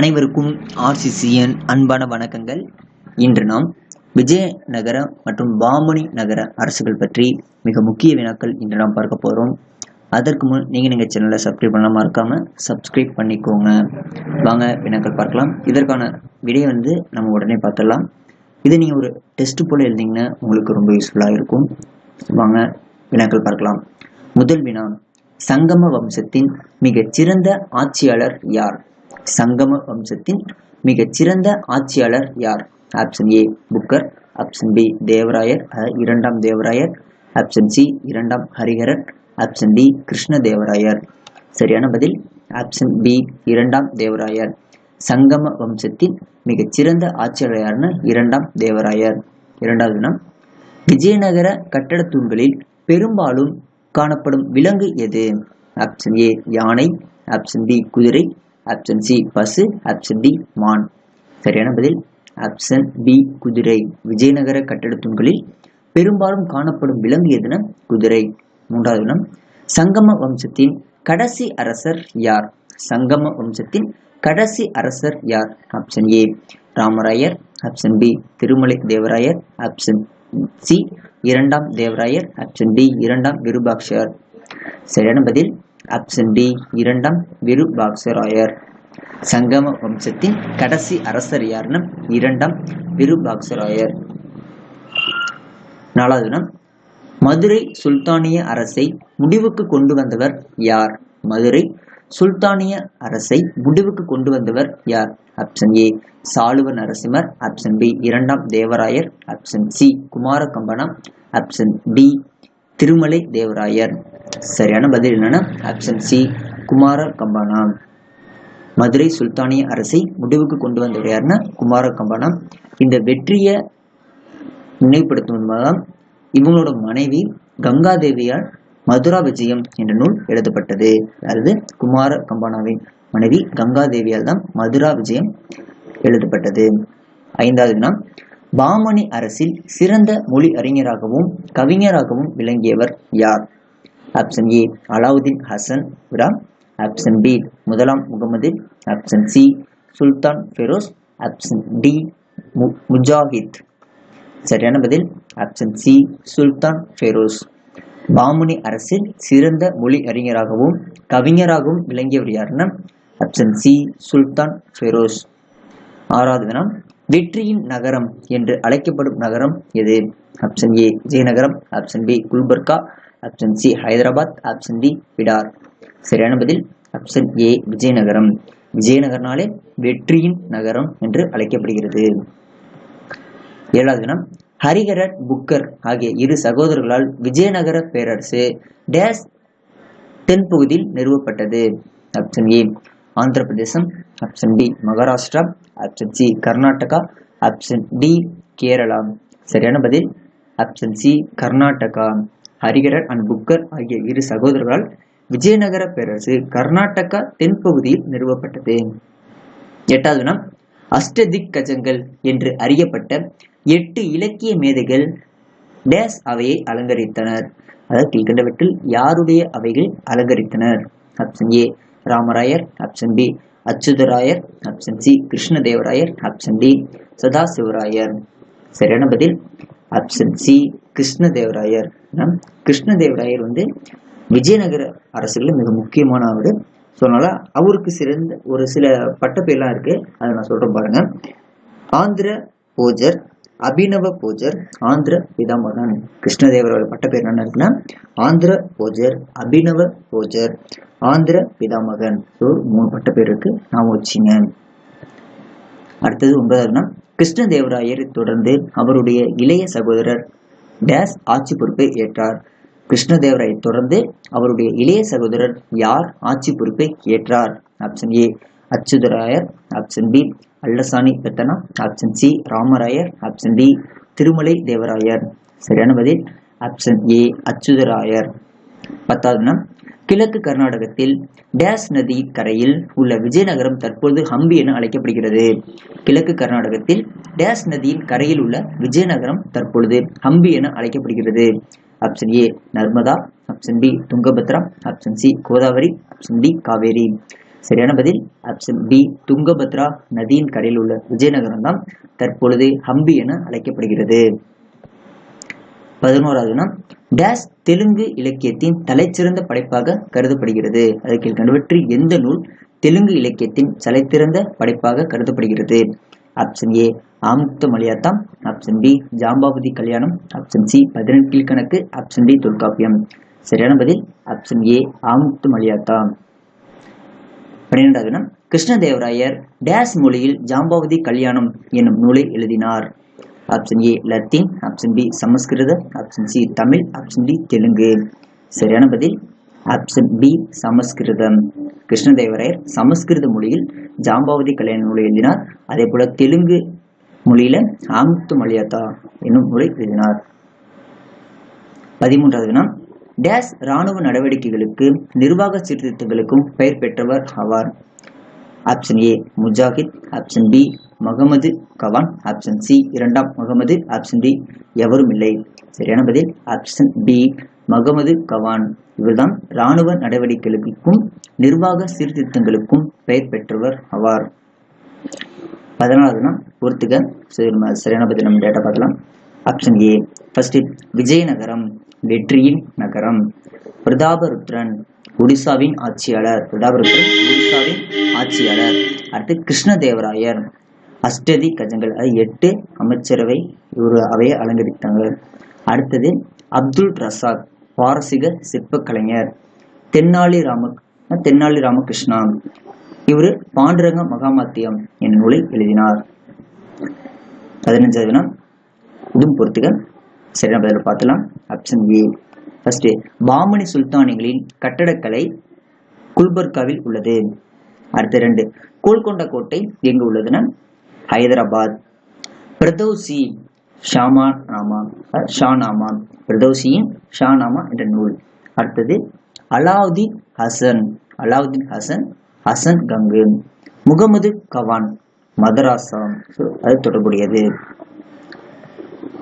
அனைவருக்கும் ஆர்சிசியன் அன்பான வணக்கங்கள். இன்று நாம் விஜயநகர மற்றும் பாமணி நகர அரசுகள் பற்றி மிக முக்கிய வினாக்கள் இன்று நாம் பார்க்க போகிறோம் அதற்கு முன் நீங்கள் எங்கள் சேனலை சப்ஸ்கிரைப் பண்ண மறக்காம சப்ஸ்கிரைப் பண்ணிக்கோங்க. வாங்க வினாக்கள் பார்க்கலாம். இதற்கான விடையை வந்து நம்ம உடனே பார்த்துடலாம். இது நீங்கள் ஒரு டெஸ்ட் போல் எழுதிங்கன்னா உங்களுக்கு ரொம்ப யூஸ்ஃபுல்லாக இருக்கும். வாங்க வினாக்கள் பார்க்கலாம். முதல் வினா சங்கம வம்சத்தின் மிகச்சிறந்த ஆட்சியாளர் யார்? சங்கம வம்சத்தின் மிகச்சிறந்த ஆட்சியாளர் யார்? Option A Bukkar. Option B Devarayar. இரண்டாம் தேவராயர். ஆப்ஷன் சி இரண்டாம் ஹரிஹரன். ஆப்ஷன் டி கிருஷ்ண தேவராயர் சரியான பதில்? ஆப்ஷன் பி இரண்டாம் தேவராயர். சங்கம வம்சத்தின் மிகச்சிறந்த ஆட்சியாளர் யாருன்னு இரண்டாம் தேவராயர். இரண்டாவது வினா விஜயநகர கட்டட தூண்களில் பெரும்பாலும் காணப்படும் விலங்கு எது? ஆப்ஷன் ஏ யானை. ஆப்ஷன் பி குதிரை. ஆப்ஷன் சி பசு ஆப்ஷன் டி மான் சரியான பதில். ஆப்ஷன் பி குதிரை. விஜயநகர கட்டடத் தூண்களில் பெரும்பாலும் காணப்படும் விலங்கு எதுனா? குதிரை. மூன்றாவது வினம் சங்கம வம்சத்தின் கடைசி அரசர் யார்? சங்கம வம்சத்தின் கடைசி அரசர் யார்? Option A Ramarayar. Option B Tirumalai Devarayar. Option C இரண்டாம் தேவராயர். ஆப்ஷன் டி இரண்டாம் விருபாக்ஷர் சரியான பதில். ஆப்ஷன் டி இரண்டாம் விருபாக்சராயர் சங்கம வம்சத்தின் கடைசி அரசர் யார்னம் இரண்டாம் விருபாக்சராயர் நாலாவது மதுரை சுல்தானிய அரசை முடிவுக்கு கொண்டு வந்தவர் யார்? மதுரை சுல்தானிய அரசை முடிவுக்கு கொண்டு வந்தவர் யார்? Option A Saluva Narasimhar. Option B இரண்டாம் Devarayar. Option C Kumara Kampanam option D Tirumalai Devarayar. சரியான பதில் என்னன்னா ஆப்ஷன் சி குமார கம்பானா மதுரை சுல்தானிய அரசை முடிவுக்கு கொண்டு வந்தவர் யாருன்னா குமார கம்பானா இந்த வெற்றியை நினைவுபடுத்தும் மூலம் இவங்களோட மனைவி கங்காதேவியால் மதுரா விஜயம் என்ற நூல் எழுதப்பட்டது. அதாவது குமார கம்பானாவின் மனைவி கங்காதேவியால் தான் மதுரா விஜயம் எழுதப்பட்டது. ஐந்தாவது பாமணி அரசில் சிறந்த மொழி அறிஞராகவும் கவிஞராகவும் விளங்கியவர் யார்? ஆப்ஷன் ஏ அலாவுதீன் ஹசன் விரா ஆப்ஷன் பி முதலாம் Muhammad. Option C Sultan Feroz option D Mujahid. சரியான பதில். ஆப்ஷன் சி சுல்தான் ஃபெரோஸ் பாமுனி அரசில் சிறந்த மொழி அறிஞராகவும் கவிஞராகவும் விளங்கியவர் யாருன்னா? ஆப்ஷன் சி சுல்தான் ஃபெரோஸ் ஆறாவது தினம் வெற்றியின் நகரம் என்று அழைக்கப்படும் நகரம் எது? Option A Vijayanagaram. Option B Gulbarga. Option C Hyderabad. Option D Bidar சரியான பதில்? Option A Vizianagaram. விஜயநகர்னாலே வெற்றியின் நகரம் என்று அழைக்கப்படுகிறது. ஏழாவது தினம் ஹரிஹரன் புக்கர் ஆகிய இரு சகோதரர்களால் விஜயநகர பேரரசு டேஸ் தென்பகுதியில் நிறுவப்பட்டது. Option A Andhra Pradesh option B Maharashtra. Option C Karnataka option D Kerala சரியான பதில். ஆப்ஷன் சி கர்நாடகா ஹரிகரர் அண்ட் புக்கர் ஆகிய இரு சகோதரர்களால் விஜயநகர பேரரசு கர்நாடகா தென்பகுதியில் நிறுவப்பட்டது. எட்டாவது வினா அஷ்டதிக் கஜங்கள் என்று அறியப்பட்ட எட்டு இலக்கிய மேதைகள் டேஸ் அவையை அலங்கரித்தனர். அதாவது கீழ்கண்டவற்றில் யாருடைய அவைகள் அலங்கரித்தனர்? Option A Ramarayar. Option B Achyutharayar option C Krishnadevarayar option D Sadasivarayar. சரியான பதில்? Option C Krishnadevarayar. கிருஷ்ணதேவராயர் வந்து விஜயநகர அரசுகளில் மிக முக்கியமான அவர் ஸோ அதனால அவருக்கு சிறந்த ஒரு சில பட்டப்பெயர்லாம் இருக்கு. அதை நான் சொல்றேன் பாருங்க. ஆந்திர போஜர் அபினவ போஜர் ஆந்திர பிதாமகன் கிருஷ்ணதேவரோட பட்டப்பேர் என்ன இருக்குன்னா ஆந்திர போஜர் அபினவ போஜர் ஆந்திர பிதாமகன் ஸோ மூணு பட்டப்பேர் இருக்கு. நான் வச்சிங்க. அடுத்தது ஒன்பதாவதுனா கிருஷ்ணதேவராயர் தொடர்ந்து அவருடைய இளைய சகோதரர் டேஸ் ஆட்சி பொறுப்பை ஏற்றார். கிருஷ்ணதேவராயை தொடர்ந்து அவருடைய இளைய சகோதரர் யார் ஆட்சி பொறுப்பை ஏற்றார்? Option A Achyutharayar option B Allasani Peddana option C Ramarayar option D Tirumalai Devarayar. சரியான பதில் ஆப்ஷன் ஏ அச்சுதராயர் பத்தாவதுனா கிழக்கு கர்நாடகத்தில் டேஸ் நதி கரையில் உள்ள விஜயநகரம் தற்போது ஹம்பி என அழைக்கப்படுகிறது. கிழக்கு கர்நாடகத்தில் டேஸ் நதியின் கரையில் உள்ள விஜயநகரம் தற்பொழுது ஹம்பி என அழைக்கப்படுகிறது. Option A Narmada option B Tungabhadra option C Godavari option D Kaveri. சரியான பதில்? ஆப்ஷன் பி துங்கபத்ரா நதியின் கரையில் உள்ள விஜயநகரம் தான் தற்பொழுது ஹம்பி என அழைக்கப்படுகிறது. பதினோராவதுனா டேஷ் தெலுங்கு இலக்கியத்தின் தலைச்சிறந்த படைப்பாக கருதப்படுகிறது. அதற்கு கண்டுபற்றி எந்த நூல் தெலுங்கு இலக்கியத்தின் தலைத்திறந்த படைப்பாக கருதப்படுகிறது? Option A Amuktamalyada. Option B Jambavati Kalyanam. Option C பதினெட்டு கீழ்கணக்கு. Option D Tolkappiyam. சரியான பதில்? Option A Amuktamalyada. பன்னிரெண்டாவதுனா கிருஷ்ணதேவராயர் டேஸ் மொழியில் ஜாம்பாவதி கல்யாணம் என்னும் நூலை எழுதினார். Option A Latin option B Sanskrit. Option C Tamil. Option D Telugu. சரியான பதில்? ஆப்ஷன் பி சமஸ்கிருதம். கிருஷ்ணதேவராயர் சமஸ்கிருத மொழியில் ஜாம்பாவதி கல்யாண நூலை எழுதினார். அதே போல தெலுங்கு மொழியில ஆமுத்து மலியாத்தா என்னும் நூலை எழுதினார். பதிமூன்றாவது டேஸ் ராணுவ நடவடிக்கைகளுக்கு நிர்வாக சீர்திருத்தங்களுக்கும் பெயர் பெற்றவர் ஆவார். Option A Mujahid option B Muhammad Gawan option C இரண்டாம் முகமது ஆப்ஷன் டி எவரும் இல்லை. சரியான பதில். ஆப்ஷன் பி முகமது கவான் இவர்தான் இராணுவ நடவடிக்கைகளுக்கும் நிர்வாக சீர்திருத்தங்களுக்கும் பெயர் பெற்றவர் ஆவார். பதினாலுனா பொறுத்துக்க. சரியான பதில் நம்ம டேட்டா பார்க்கலாம். Option A first Vijayanagaram. வெற்றியின் நகரம். பிரதாபருத்ரன் ஒடிசாவின் ஆட்சியாளர். பிரதாபருத்ரன் ஒடிசாவின் ஆட்சியாளர். அடுத்து கிருஷ்ணதேவராயர். அஷ்டதி கஜங்கள் அது எட்டு அமைச்சரவை ஒரு அவையை அலங்கரித்தாங்க. அடுத்தது அப்துல் ரசாக் பாரசீக சிற்பக் கலைஞர் தென்னாலி ராம தென்னாலி ராமகிருஷ்ணா. இவர் பாண்டுரங்க மகாமாத்தியம் என்ற நூலை எழுதினார். பதினஞ்சாவது இதுவும் பொறுத்துக்க சரியான பதில் பார்த்துலாம் ஆப்ஷன் ஏ ஃபர்ஸ்ட் பாமணி சுல்தானிகளின் கட்டடக்கலை குல்பர்காவில் உள்ளது. அடுத்த ரெண்டு கோல்கொண்ட கோட்டை எங்கு உள்ளதுன்னா ஹைதராபாத். பிரதோசி ஷாமா நாமா ஷாநாமா பிரதோசியின் ஷானாமா என்ற நூல். அடுத்தது அலாவுதீன் ஹசன் அலாவுதீன் ஹசன் ஹசன் கங்கு. முகமது கவான் மதராசா அது தொடர்புடையது.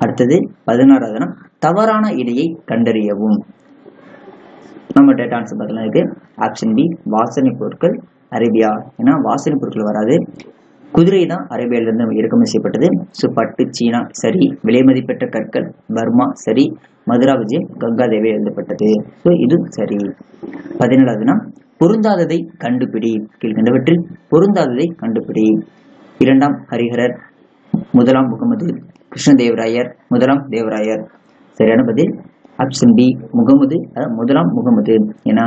அடுத்தது பதினாறாவது தவறான இடையை கண்டறியவும். நம்ம டேட்டா ஆன்சர் பார்த்தலாம் இருக்கு. ஆப்ஷன் பி வாசனை பொருட்கள் அரேபியா. ஏன்னா வாசனை பொருட்கள் வராது. குதிரை தான் அரேபியாவிலிருந்து இறக்குமதி செய்யப்பட்டது. ஸோ பட்டு சீனா சரி. விலை மதிப்பெற்ற கற்கள் பர்மா சரி. மதுரா விஜயம் கங்காதேவி எழுதப்பட்டது. ஸோ இது சரி. பதினேழாவதுனா பொருந்தாததை கண்டுபிடி. கீழ்கண்டவற்றில் பொருந்தாததை கண்டுபிடி. இரண்டாம் ஹரிஹரர். முதலாம் முகமது கிருஷ்ணதேவராயர். முதலாம் தேவராயர். சரியான பதில்? Option B Muhammad. அதாவது முதலாம் முகமது. ஏன்னா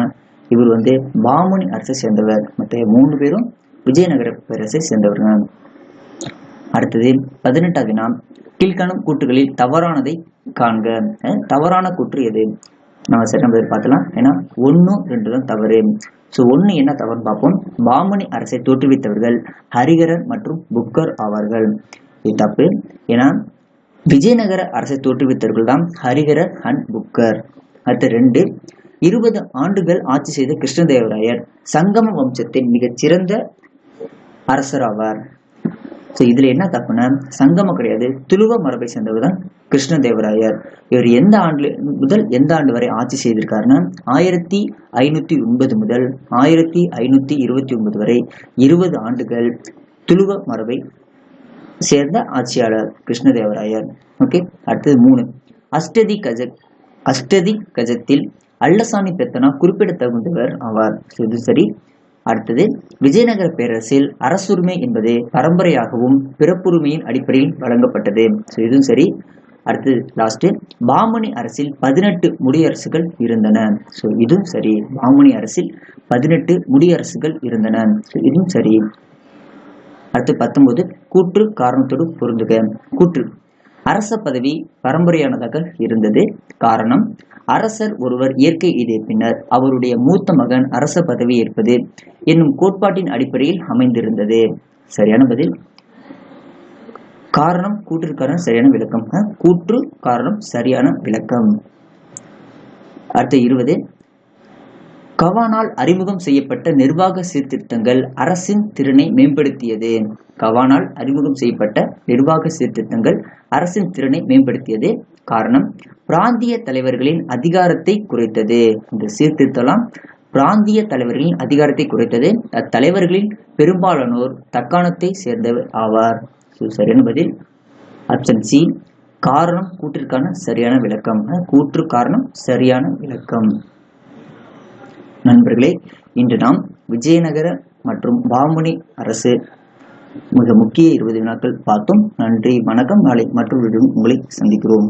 இவர் வந்து பாமுனி அரசை சேர்ந்தவர். மற்ற மூணு பேரும் விஜயநகர பேரரசை சேர்ந்தவர்கள் அடுத்தது பதினெட்டாவது நாம் கீழ்காணும் கூற்றுகளில் தவறானதை காண்க. அஹ் தவறான கூற்று எது? நம்ம சரியான பதில் பார்த்தலாம் ஏன்னா ஒன்று ரெண்டு தான் தவறு. ஸோ ஒன்று என்ன தவறுன்னு பார்ப்போம். பாமணி அரசை தோற்றுவித்தவர்கள் ஹரிகரன் மற்றும் புக்கர் ஆவார்கள். இது தப்பு. ஏன்னா விஜயநகர அரசை தோற்றுவித்தவர்கள் தான் ஹரிஹரர் அண்ட் புக்கர் அடுத்த ரெண்டு இருபது ஆண்டுகள் ஆட்சி செய்த கிருஷ்ணதேவராயர் சங்கம வம்சத்தின் மிகச்சிறந்த அரசராவார். ஸோ இதில் என்ன தப்புனா சங்கமம் கிடையாது துளுவ மரபை சேர்ந்தவர் தான் கிருஷ்ணதேவராயர். இவர் எந்த ஆண்டு முதல் எந்த ஆண்டு வரை ஆட்சி செய்திருக்காருன்னா ஆயிரத்தி ஐநூத்தி ஒன்பது முதல் ஆயிரத்தி ஐநூத்தி இருபத்தி ஒன்பது வரை இருபது ஆண்டுகள் துளுவ மரபை சேர்ந்த ஆட்சியாளர் கிருஷ்ணதேவராயர். ஓகே அடுத்தது மூணு. அஷ்டதி கஜ அஷ்டதி கஜத்தில் அல்லசாமி பெத்தனா குறிப்பிடத்தகுந்தவர் ஆவார். இது சரி. அடுத்தது விஜயநகர பேரரசில் அரசுரிமை என்பது பரம்பரையாகவும் பிறப்புரிமையின் அடிப்படையில் வழங்கப்பட்டது. ஸோ இதுவும் சரி. அடுத்தது லாஸ்ட்டு பாமணி அரசில் பதினெட்டு முடியரசுகள் இருந்தன. ஸோ இதுவும் சரி. பாமணி அரசில் பதினெட்டு முடியரசுகள் இருந்தன. ஸோ இதுவும் சரி. அடுத்து பத்தொன்பது கூற்று காரணத்தோடு பொருந்துக. கூற்று அரச பதவி பரம்பரையானதாக இருந்தது. காரணம் அரசர் ஒருவர் இயற்கை இதே பின்னர் அவருடைய மூத்த மகன் அரச பதவி ஏற்பது என்னும் கோட்பாட்டின் அடிப்படையில் அமைந்திருந்தது. சரியான பதில்? காரணம் கூற்றுக்காரன் சரியான விளக்கம். கூற்று காரணம் சரியான விளக்கம். அடுத்து இருபது கவானால் அறிமுகம் செய்யப்பட்ட நிர்வாக சீர்திருத்தங்கள் அரசின் திறனை மேம்படுத்தியது. கவானால் அறிமுகம் செய்யப்பட்ட நிர்வாக சீர்திருத்தங்கள் அரசின் திறனை மேம்படுத்தியது. காரணம் பிராந்திய தலைவர்களின் அதிகாரத்தை குறைத்தது. இந்த சீர்திருத்தலாம் பிராந்திய தலைவர்களின் அதிகாரத்தை குறைத்தது. அத்தலைவர்களில் பெரும்பாலானோர் தக்காணத்தை சேர்ந்தவர் ஆவார். சரியான பதில்? ஆப்ஷன் சி காரணம் கூற்றிற்கான சரியான விளக்கம். கூற்று காரணம் சரியான விளக்கம். நண்பர்களே இன்று நாம் விஜயநகர மற்றும் பாமுனி அரசு மிக முக்கிய இருபது வினாக்கள் பார்த்தோம். நன்றி வணக்கம். நாளை மற்றொரு உங்களை சந்திக்கிறோம்.